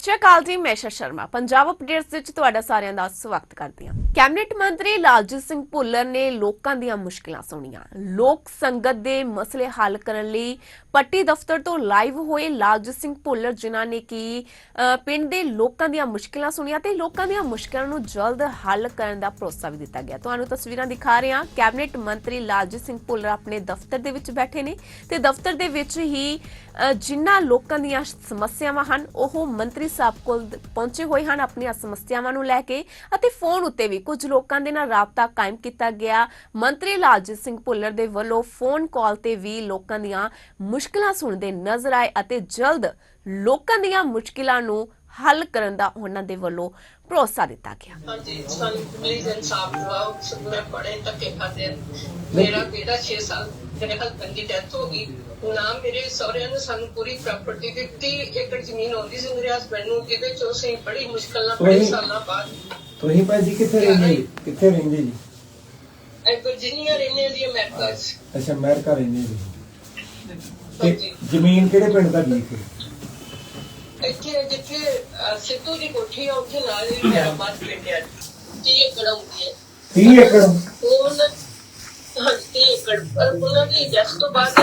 ਸਤਿ ਸ਼੍ਰੀ ਅਕਾਲ ਜੀ, ਮੈਂ ਸ਼ਰ ਸ਼ਰਮਾ। ਪੰਜਾਬ ਅਪਡੇਟਸ ਵਿੱਚ ਤੁਹਾਡਾ ਸਾਰਿਆਂ ਦਾ ਸਵਾਗਤ ਕਰਦੀ ਹਾਂ। ਕੈਬਨਿਟ ਮੰਤਰੀ ਲਾਲਜੀਤ ਸਿੰਘ ਭੁੱਲਰ ਨੇ ਲੋਕਾਂ ਦੀਆਂ ਮੁਸ਼ਕਲਾਂ ਸੁਣੀਆਂ। ਲੋਕ ਸੰਗਤ ਦੇ ਮਸਲੇ ਹੱਲ ਕਰਨ ਲਈ ਪੱਟੀ ਦਫ਼ਤਰ ਤੋਂ ਲਾਈਵ ਹੋਏ ਲਾਲਜੀਤ ਸਿੰਘ ਭੁੱਲਰ, ਜਿਨ੍ਹਾਂ ਨੇ ਕਿ ਪਿੰਡ ਦੇ ਲੋਕਾਂ ਦੀਆਂ ਮੁਸ਼ਕਲਾਂ ਸੁਣੀਆਂ ਤੇ ਲੋਕਾਂ ਦੀਆਂ ਮੁਸ਼ਕਲਾਂ ਨੂੰ ਜਲਦ ਹੱਲ ਕਰਨ ਦਾ ਭਰੋਸਾ ਵੀ ਦਿੱਤਾ ਗਿਆ। ਤੁਹਾਨੂੰ ਤਸਵੀਰਾਂ ਦਿਖਾ ਰਹੇ ਹਾਂ। ਕੈਬਨਿਟ ਮੰਤਰੀ ਲਾਲਜੀਤ ਸਿੰਘ ਭੁੱਲਰ ਆਪਣੇ ਦਫ਼ਤਰ ਦੇ ਵਿੱਚ ਬੈਠੇ ਨੇ ਤੇ ਦਫ਼ਤਰ ਦੇ ਵਿੱਚ ਹੀ ਜਿਨ੍ਹਾਂ ਲੋਕਾਂ ਦੀਆਂ ਸਮੱਸਿਆਵਾਂ ਹਨ, ਉਹ ਮੰਤਰੀ ਸਾਹਿਬ ਕੋਲ ਦ- ਪਹੁੰਚੇ ਹੋਏ ਹਨ ਆਪਣੀਆਂ ਸਮੱਸਿਆਵਾਂ ਨੂੰ ਲੈ ਕੇ ਅਤੇ ਫੋਨ ਉੱਤੇ ਵੀ ਕੁਝ ਲੋਕਾਂ ਦੇ ਨਾਲ ਰਾਬਤਾ ਕਾਇਮ ਕੀਤਾ ਗਿਆ। ਮੰਤਰੀ ਲਾਲਜੀਤ ਸਿੰਘ ਭੁੱਲਰ ਦੇ ਵੱਲੋਂ ਫੋਨ ਕਾਲ ਤੇ ਵੀ ਲੋਕਾਂ ਦੀਆਂ ਮੁਸ਼ਕਲਾਂ ਸੁਣਦੇ ਨਜ਼ਰ ਆਏ ਅਤੇ ਜਲਦ ਲੋਕਾਂ ਦੀਆਂ ਮੁਸ਼ਕਲਾਂ ਨੂੰ ਹੱਲ ਕਰਨ ਦਾ ਉਹਨਾਂ ਦੇ ਵੱਲੋਂ ਭਰੋਸਾ ਦਿੱਤਾ ਗਿਆ। ਹਾਂਜੀ ਸਾਨੂੰ ਪਲੀਜ਼ ਇਨਸਾਫ ਦਿਵਾਓ ਮੈਂ ਬੜੇ ਧੱਕੇ ਖਾਦੇ। ਮੇਰਾ ਬੇਟਾ 6 ਸਾਲ ਮੇਰੇ ਹਸਬੰਦ ਦੀ ਡੈਥ ਹੋ ਗਈ। ਨਾ ਮੇਰੇ ਸਹੁਰਿਆਂ ਨੇ ਸਾਨੂੰ ਪੂਰੀ ਪ੍ਰਾਪਰਟੀ ਦਿੱਤੀ। ਏਕੜ ਜ਼ਮੀਨ ਆਉਂਦੀ ਸੀ ਮੇਰੇ ਹਸਬੰਦ ਨੂੰ ਜਿਹਦੇ ਚੋਂ ਅਸੀਂ ਬੜੀ ਮੁਸ਼ਕਲ ਨਾਲ ਬੜੇ ਤੁਸੀਂ- ਸਾਲਾਂ ਬਾਅਦ ਤੁਸੀਂ ਭਾਈ ਜੀ ਕਿੱਥੇ ਰਹਿੰਦੇ ਜੀ? ਕਿੱਥੇ ਰਹਿੰਦੇ ਜੀ? ਇਹ ਵਰਜੀਨੀਆ ਰਹਿੰਦੇ ਦੀ ਅਮਰੀਕਾ ਚ। ਅੱਛਾ ਅਮਰੀਕਾ ਰਹਿੰਦੇ ਜੀ। ਤੇ ਹਾਂਜੀ। ਜ਼ਮੀਨ ਕਿਹੜੇ ਪਿੰਡ ਦਾ ਜੀ ਇੱਥੇ? ਜਿੱਥੇ ਅਹ, ਸਿੱਧੂ ਦੀ ਕੋਠੀ ਆ ਉੱਥੇ ਨਾਲ ਹੀ ਮੇਰਾ ਬਾਤ ਪਿੰਡ ਆ ਜੀ। ਏਕੜ ਆਉਂਦੀ ਹੈ 30 ਏਕੜ? ਉਹਨਾਂ ਹਾਂਜੀ। ਉਹਨਾਂ ਦੀ ਡੈਥ ਤੋਂ ਬਾਅਦ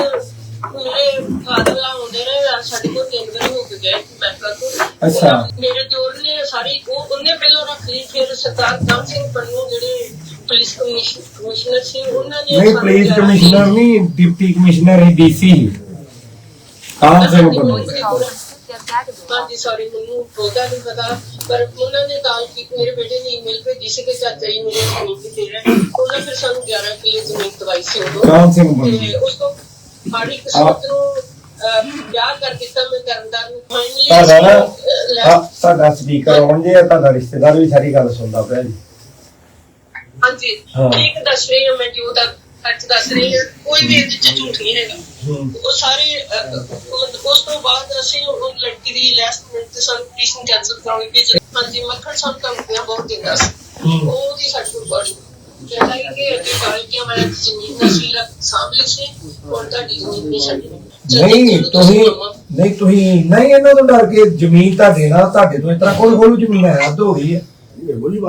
ਮੇਰੇ ਫਾਦਰ ਲਾ ਹੁੰਦੇ ਨੇ ਸਾਡੇ ਕੋਲ ਤਿੰਨ ਦਿਨ ਹੋ ਗਏ ਮੈਂ ਤੋਂ ਅੱਛਾ। ਮੇਰੇ ਜੋਰ ਨੇ ਸਾਰੀ ਉਹ ਉਹਨੇ ਪਹਿਲਾਂ ਰੱਖ ਲਈ ਫਿਰ ਸਰਦਾਰ ਕਾਮ ਸਿੰਘ ਪੰਨੂ ਜਿਹੜੇ ਪੁਲਿਸ ਕਮਿਸ਼ਨ- ਕਮਿਸ਼ਨਰ ਸੀ ਉਹਨਾਂ ਨੇ ਨਹੀਂ ਪੁਲਿਸ ਕਮਿਸ਼ਨਰ ਨਹੀਂ ਡਿਪਟੀ ਕਮਿਸ਼ਨਰ ਹੈ ਡੀਸੀ ਕਾਮ ਸਿੰਘ ਬਨੋ ਹਾਂਜੀ ਸੌਰੀ ਮੈਨੂੰ ਉਹਦਾ ਨਹੀਂ ਪਤਾ। ਪਰ ਉਹਨਾਂ ਨੇ ਕਾਲ ਕੀ ਮੇਰੇ ਬੇਟੇ ਨੇ ਈਮੇਲ ਭੇਜੀ ਸੀ ਕਿ ਚਾਚਾ ਜੀ ਮੇਰੇ ਜ਼ਮੀਨ ਦੀ ਦੇ ਰਹੇ ਉਹਨਾਂ ਫਿਰ ਸਾਨੂੰ 11 ਕਿਲੇ ਜ਼ਮੀਨ ਦਵਾਈ ਸੀ ਉਦੋਂ। ਕਾਮ ਸਿੰਘ ਬਨੋ ਤੇ ਉਸ ਤੋਂ ਮਾੜੀ ਕਿਸਮਤ ਨੂੰ ਵਿਆਹ ਕਰ ਦਿੱਤਾ ਮੈਂ ਕਰਮਦਾਰ ਨੂੰ। ਫਾਈਨਲੀ ਤੁਹਾਡਾ ਨਾ ਆ ਤੁਹਾਡਾ ਸਪੀਕਰ ਆਨ ਜੇ ਤੁਹਾਡਾ ਰਿਸ਼ਤੇਦਾਰ ਵੀ ਸਾਰੀ ਗੱਲ ਸੁਣਦਾ ਪਿਆ ਜੀ। ਹਾਂਜੀ। ਹਾਂ। ਠੀਕ ਦੱਸ ਰਹੀ ਹਾਂ ਮੈਂ ਜੋ ਦਾ ਸੱਚ ਦੱਸ ਰਹੀ ਹਾਂ ਕੋਈ ਵੀ ਇਹਦੇ ਚ ਝੂਠ ਨਹੀਂ ਹੈਗਾ। ਉਹ ਸਾਰੇ ਉਸ ਤੋਂ ਬਾਅਦ ਅਸੀਂ ਉਹ ਲੜਕੀ ਦੀ ਲਾਸਟ ਮਿੰਟ ਤੇ ਸਾਨੂੰ ਪਟੀਸ਼ਨ ਕੈਂਸਲ ਕਰਾਉਣੀ ਪਈ ਹਾਂਜੀ ਮੱਖਣ ਸਾਨੂੰ ਕੰਪਨੀਆਂ ਬਹੁਤ ਦਿੰਦਾ ਸੀ। ਉਹ ਦੀ ਸਾਡੇ ਕੋਲ ਬੜੀ ਕਹਿੰਦਾ ਕਿ ਅੱਗੇ ਕਾਲ ਕੇ ਮੈਂ ਜ਼ਮੀਨ ਨਸੀ ਰੱਖ ਸਾਂਭ ਲਈ ਸੀ ਹੁਣ ਤੁਹਾਡੀ ਜ਼ਮੀਨ ਨਹੀਂ ਛੱਡਣੀ ਨਹੀਂ ਤੁਸੀਂ ਨਹੀਂ ਤੁਸੀਂ ਨਹੀਂ ਇਹਨਾਂ ਤੋਂ ਡਰ ਕੇ ਜ਼ਮੀਨ ਤਾਂ ਦੇਣਾ ਤੁਹਾਡੇ ਤੋਂ ਇਸ ਤਰ੍ਹਾਂ ਕੋਲ ਕੋਲ ਜ਼ਮੀਨ ਹੈ ਹੱਦ ਹੋ ਗਈ ਹੈ। ਮੈਨੂੰ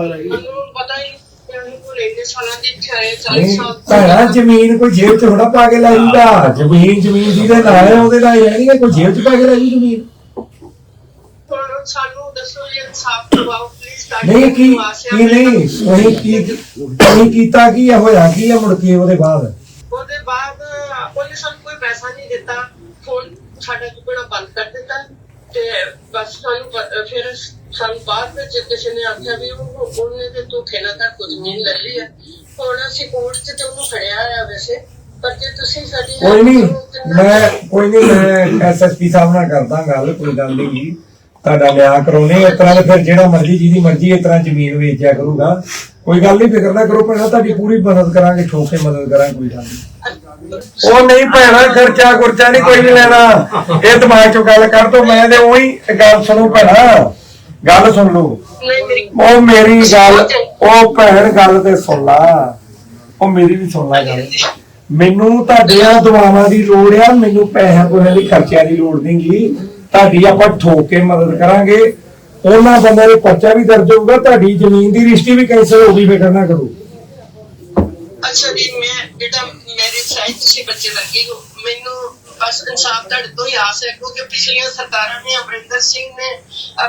ਪਤਾ ਹੀ ਮੈਨੂੰ ਕੋਲ ਇੰਨੇ ਸਾਲਾਂ ਦੀ ਇੱਥੇ ਆਏ 40 ਨਹੀਂ ਸਾਲ ਭੈਣਾ ਜ਼ਮੀਨ ਕੋਈ ਜੇਬ 'ਚ ਥੋੜਾ ਪਾ ਕੇ ਲਾਈਦਾ। ਜ਼ਮੀਨ ਜ਼ਮੀਨ ਜਿਹਦੇ ਨਾਲ ਹੈ ਉਹਦੇ ਨਾਲ ਹੀ ਰਹਿਣੀ ਹੈ ਕੋਈ ਜੇਬ 'ਚ ਪਾ ਕੇ ਲਾਈ ਜ਼ਮੀਨ। ਹੁਣ ਸਾਨੂੰ ਦੱਸੋ ਜੀ ਇਨਸਾਫ ਕਰਵਾਓ ਪਲੀਜ਼ ਨਹੀਂ ਕੀ ਕੀ ਨਹੀਂ ਤੁਸੀਂ ਕੀ ਤੁਸੀਂ ਕੀਤਾ ਕੀ ਹੈ ਹੋਇਆ ਕੀ ਹੈ ਮੁੜ ਕੇ ਉਹਦੇ ਬਾਅਦ? ਉਹਦੇ ਬਾਅਦ ਉਹਨੇ ਸਾਨੂੰ ਕੋਈ ਪੈਸਾ ਨਹੀਂ ਦਿੱਤਾ। ਫੋਨ ਸਾਡਾ ਚੁੱਕਣਾ ਬੰਦ ਕਰ ਦਿੱਤਾ ਤੇ ਬਸ ਸਾਨੂੰ ਪ- ਫਿਰ ਸਾਨੂੰ ਬਾਅਦ ਵਿੱਚ ਕਿਸੇ ਨੇ ਆਖਿਆ ਵੀ ਉਹ ਉਹਨੇ ਤੇ ਧੋਖੇ ਨਾਲ ਤਾਂ ਕੁਝ ਨਹੀਂ ਲੈ ਲਈ ਹੈ ਹੁਣ ਅਸੀਂ ਕੋਰਟ 'ਚ ਤੇ ਉਹਨੂੰ ਫੜਿਆ ਆ ਵੈਸੇ ਪਰ ਜੇ ਤੁਸੀਂ ਸਾਡੀ ਕੋਈ ਨਹੀਂ ਮੈਂ ਕੋਈ ਨਹੀਂ ਮੈਂ ਐਸਐਸਪੀ ਸਾਹਿਬ ਨਾਲ ਕਰਦਾ ਗੱਲ ਕੋਈ ਗੱਲ ਨਹੀਂ ਤੁਹਾਡਾ ਨਿਆਂ ਕਰਾਉਣੇ ਇਸ ਤਰ੍ਹਾਂ ਤੇ ਫਿਰ ਜਿਹੜਾ ਮਰਜ਼ੀ ਜਿਹਦੀ ਮਰਜ਼ੀ ਇਸ ਤਰ੍ਹਾਂ ਜ਼ਮੀਨ ਵੇਚਿਆ ਕਰੂਗਾ। ਕੋਈ ਗੱਲ ਨਹੀਂ ਫਿਕਰ ਨਾ ਕਰੋ ਭੈਣਾ ਤੁਹਾਡੀ ਪੂਰੀ ਮਦਦ ਕਰਾਂਗੇ ਠੋਕ ਮਦਦ ਕਰਾਂਗੇ ਕੋਈ ਗੱਲ ਨਹੀਂ। ਉਹ ਨਹੀਂ ਭੈਣਾ ਖਰਚਾ ਖੁਰਚਾ ਨਹੀਂ ਕੋਈ ਨਹੀਂ ਲੈਣਾ। ਇਹ ਦਿਮਾਗ ਚੋਂ ਗੱਲ ਕਰ ਦੋ ਮੈਂ ਤੇ ਉਹੀ ਗੱਲ ਸੁਣੋ ਭੈਣਾ। ਗੱਲ ਸੁਣ ਲਓ। ਨਹੀਂ ਮੇਰੀ ਉਹ ਮੇਰੀ ਗੱਲ, ਉਹ ਭੈਣ ਗੱਲ ਤੇ ਸੁਣ ਲਾ। ਉਹ ਮੇਰੀ ਵੀ ਸੁਣ ਲਾ ਗੱਲ। ਮੈਨੂੰ ਤੁਹਾਡੀਆਂ ਦੁਆਵਾਂ ਦੀ ਲੋੜ ਆ, ਮੈਨੂੰ ਪੈਸਿਆਂ ਕੋਲ ਦੀ ਖਰਚਿਆਂ ਦੀ ਲੋੜ ਨਹੀਂਗੀ ਤੁਹਾਡੀ ਆਪਾਂ ਠੋਕ ਕੇ ਮਦਦ ਕਰਾਂਗੇ। ਉਹਨਾਂ ਬੰਦੇ ਦੇ ਪਰਚਾ ਵੀ ਦਰਜ ਹੋਊਗਾ, ਤੁਹਾਡੀ ਜ਼ਮੀਨ ਦੀ ਰਿਸ਼ਤੀ ਵੀ ਕੈਂਸਲ ਹੋ ਗਈ ਫਿਕਰ ਨਾ ਕਰੋ। ਅੱਛਾ ਜੀ, ਮੈਂ ਬੇਟਾ ਸਾਈਡ ਤੁਸੀਂ ਬੱਚੇ ਲੱਗੇ ਹੋ ਮੈਨੂੰ ਬਸ ਇਨਸਾਫ ਤੁਹਾਡੇ ਤੋਂ ਹੀ ਆਸ ਹੈ ਕਿਉਂਕਿ ਪਿਛਲੀਆਂ ਸਰਕਾਰਾਂ ਨੇ ਅਮਰਿੰਦਰ ਸਿੰਘ ਨੇ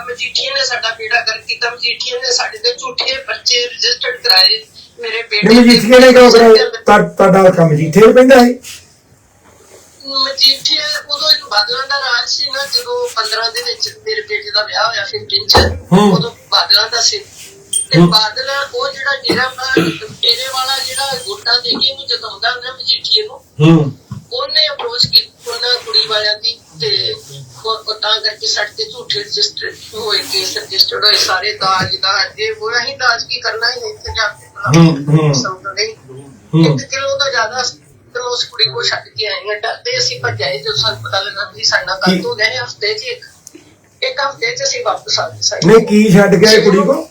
ਮਜੀਠੀਆ ਨੇ ਸਾਡਾ ਬੇੜਾ ਕਰ ਕੀਤਾ। ਮਜੀਠੀਆ ਨੇ ਸਾਡੇ ਤੇ ਝੂਠੇ ਬੱਚੇ ਰਜਿਸਟਰਡ ਕਰਾਏ ਮੇਰੇ ਬੇਟੇ ਜਿੱਥੇ ਨੇ ਕਿਉਂ ਕਰਾਇਆ ਤੁਹਾ- ਤੁਹਾਡਾ ਕੰਮ ਜਿੱਥੇ ਪੈਂਦਾ ਹੈ ਮਜੀਠੀਆ ਉਦੋਂ ਇੱਕ ਬਾਦਲਾਂ ਦਾ ਰਾਜ ਸੀ ਨਾ ਜਦੋਂ 15 ਦੇ ਵਿੱਚ ਮੇਰੇ ਬੇਟੇ ਦਾ ਵਿਆਹ ਹੋਇਆ 15 ਚ ਹੂੰ। ਉਦੋਂ ਬਾਦਲਾਂ ਦਾ ਸੀ। ਤੇ। ਬਾਦਲ ਉਹ ਜਿਹੜਾ ਡੇਰਾ ਵਾਲਾ ਡੇਰੇ ਵਾਲਾ ਜਿਹੜਾ ਵੋਟਾਂ ਦੇ ਕੇ ਇਹਨੂੰ ਜਤਾਉਂਦਾ ਹੁੰਦਾ ਮਜੀਠੀਏ ਨੂੰ। ਹੂੰ। ਉਹਨੇ ਅਪਰੋਚ ਕੀਤੀ ਉਹਨਾਂ ਕੁੜੀ ਵਾਲਿਆਂ ਦੀ ਤੇ ਉਹ ਉਹ ਤਾਂ ਕਰਕੇ ਸਾਡੇ ਤੇ ਝੂਠੇ ਰਜਿਸਟਰ ਹੋਏ ਕੇਸ ਰਜਿਸਟਰ ਹੋਏ ਸਾਰੇ ਦਾਜ ਦਾ ਜੇ ਉਹ ਅਸੀਂ ਦਾਜ ਕੀ ਕਰਨਾ ਹੀ ਇੱਥੇ ਜਾ ਹੂੰ, ਹੂੰ। ਕੇ ਸਮਝ ਨਹੀਂ। ਹੂੰ। ਇੱਕ ਕਿਲੋ ਤੋਂ ਜ਼ਿਆਦਾ ਤੇ ਉਸ ਕੁੜੀ ਕੋ ਛੱਡ ਕੇ ਆਏ ਹਾਂ। ਡਰਦੇ ਅਸੀਂ ਭੱਜੇ ਜਦੋਂ ਸਾਨੂੰ ਪਤਾ ਲੱਗਾ ਸਾਡਾ ਕੱਲ ਤੋਂ ਗਏ ਹਫ਼ਤੇ 'ਚ ਇੱਕ ਇੱਕ ਹਫ਼ਤੇ 'ਚ ਅਸੀਂ ਵਾਪਸ ਆ ਗਏ ਸਾਡੇ। ਨਹੀਂ ਕੀ ਛੱਡ ਗਿਆ ਇਹ ਕੁੜੀ ਕੋ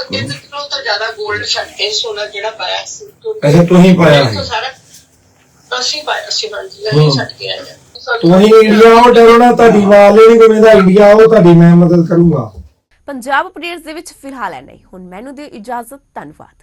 ਇੱਕ ਇੱਕ ਕਿਲੋ ਤੋਂ ਜ਼ਿਆਦਾ 골ਡ ਛੱਡ ਕੇ ਸੋਨਾ ਜਿਹੜਾ ਪਾਇਆ ਸੀ ਅੱਛਾ ਤੁਸੀਂ ਪਾਇਆ ਹੈ ਸਾਰਾ ਅਸੀਂ ਪਾਇਆ ਸੀ ਹਾਂਜੀ। ਅਸੀਂ ਛੱਡ ਕੇ ਆਏ ਤੁਸੀਂ ਇੰਡੀਆ ਉਹ ਡਰੋ ਨਾ ਤੁਹਾਡੀ ਵਾਲੇ ਨਹੀਂ ਕੋਈ ਦਾ ਇੰਡੀਆ ਉਹ ਤੁਹਾਡੀ ਮੈਂ ਮਦਦ ਕਰੂੰਗਾ। ਪੰਜਾਬ ਅਪਡੇਟਸ ਦੇ ਵਿੱਚ ਫਿਲਹਾਲ ਹੈ। ਨਹੀਂ ਹੁਣ ਮੈਨੂੰ ਦਿਓ ਇਜਾਜ਼ਤ ਧੰਨਵਾਦ।